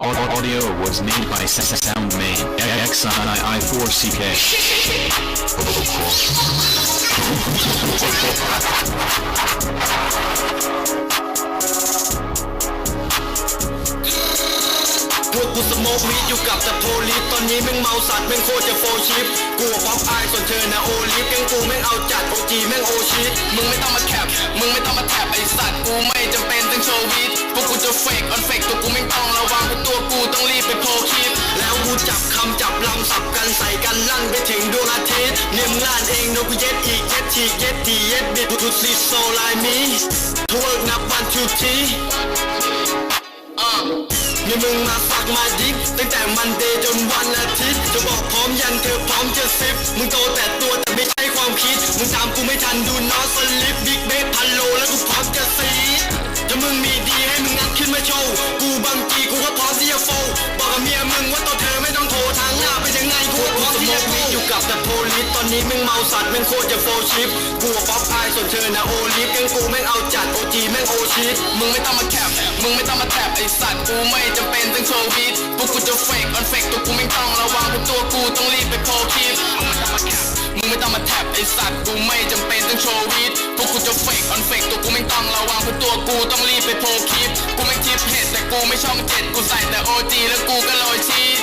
Audio was made by Soundmade XI4CK. พวกกูสโมกวีดอยู่กับแต่โพลิสตอนนี้แม่งเมาสัตว์แม่งโคตรจะโฟชิปกูว่าป๊อปอายส่วนเธอนะโอลิฟแกงกูแม่งเอาจัดโอจีแม่งโอชิปมึงไม่ต้องมาแคปมึงไม่ต้องมาแทบไอสัตว์กูไม่จำเป็นต้องโชว์วีดพวกกูจะเฟกออนเฟกตัวกูไม่ต้องระวัง ต้องรีบไปโพคลิป แล้วกูจับคำจับลำสับกันใส่กันลั่นไปถึงดวงอาทิตย์เนียมงานเองนกูเย็ดอีกเย็ดทีเย็ดทีเย็ดบิดกูซีโซไลมีทวกนับวันทูทีนี่มึงมาฝากมาดิฟตั้งแต่มันเดย์จนวันอาทิตย์จะบอกพร้อมยันเธอพร้อมจะซิปมึงโตแต่ตัวแต่ไม่ใช่ความคิดมึงตา โพลิสตอนนี้แม่งเมาสัตว์แม่งโคตรจะโฟลชิปกูว่าป๊อปอายส่วนเธอนะโอลิฟแกงกูแม่งเอาจัดโอจีแม่งโอชิปมึงไม่ต้องมาแคปมึงไม่ต้องมาแท็บไอสัตว์กูไม่จำเป็นต้องโชว์วีดพวกกูจะเฟกออนเฟกตัวกูไม่ต้องระวังเพราะตัวกูต้องรีบไปโพลคลิปมึงไม่ต้องมาแคปมึงไม่ต้องมาแท็บไอสัตว์กูไม่จำเป็นต้องโชว์วีดพวกกูจะเฟกออนเฟกตัวกูไม่ต้องระวังเพราะตัวกูต้องรีบไปโพลคลิปกูไม่ทิปเห็ดแต่กูไม่ช่องเจ็ดกูใส่แต่โอจีแล้วกูก็โรยชี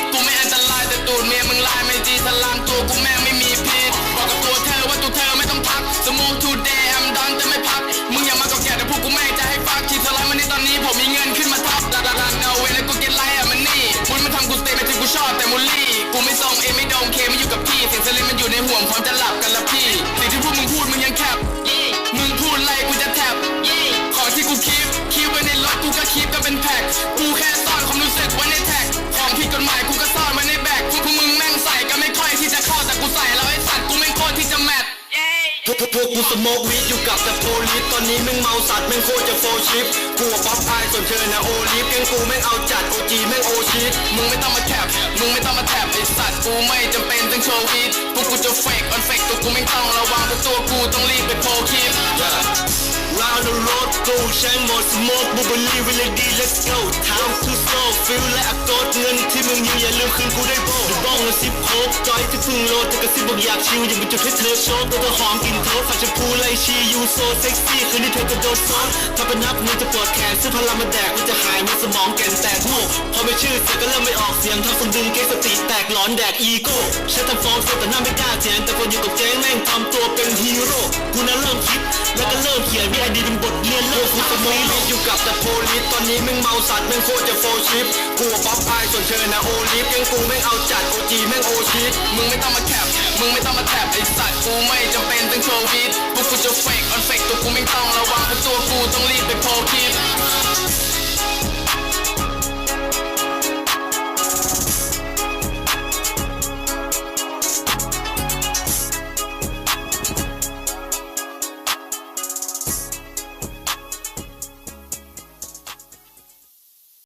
วกกูสโมกวิดอยู่กับแต่โพลิสตอนนี้แม่งเมาสัตว์แม่งโคตรจะโฟชิปกูว่าป๊อปอายส่วนเธอนะโอลิฟแกงกูแม่งเอาจัดโอจีแม่งโอชิปมึงไม่ต้องมาแคปมึงไม่ต้องมาแทบไอสัตว์กูไม่จำเป็นต้องโชว์วิดพวกกูจะเฟกออนเฟกตัวกูไม่ต้องระวังเพราะตัวกูต้องรีบไปโพคลิป go ใช้หมดสโมกบูเบอรี่วิลดี let's go time to slow feel และอากดเงินที่มึงยืมอย่าลืมคืนกูได้โบดูบ้องและซิปโคกจอยที่พึ่งโลดแต่กระซิบบอกอยากชิวอย่าไปจุดให้เธอโชว์ตัวเธอหอมกลิ่นเธอฝากชมพูไล่ชียูโซเซ็กซี่คืนนี้เธอก็โดนซ้อนถ้าเป็นนับมึงจะปวดแขนซื้อพลังมาแดกมันจะหายมันสมองแก่นแตกโง่พอไม่ชื่อเสียงก็เริ่มไม่ออกเสียงทำสมดึงเก๊สติแตกหลอนแดกอีโก้ฉันทำฟอร์มสดแต่หน้าไม่กล้า วิตอยู่กับแต่โพลิสตอนนี้มึงเมาสัตว์มึงโคตรจะโฟชิปกูป๊อปอายส่วนเธอนะโอลิฟยังกูแม่งเอาจัดโอจีแม่งโอชิตมึงไม่ต้องมาแคบมึงไม่ต้องมาแทบไอสัตว์กูไม่จำเป็นต้องโชว์วิดพวกกูจะเฟกออนเฟกตัวกูไม่ต้องระวังเพราะตัวกูต้องรีบไปโพลิฟ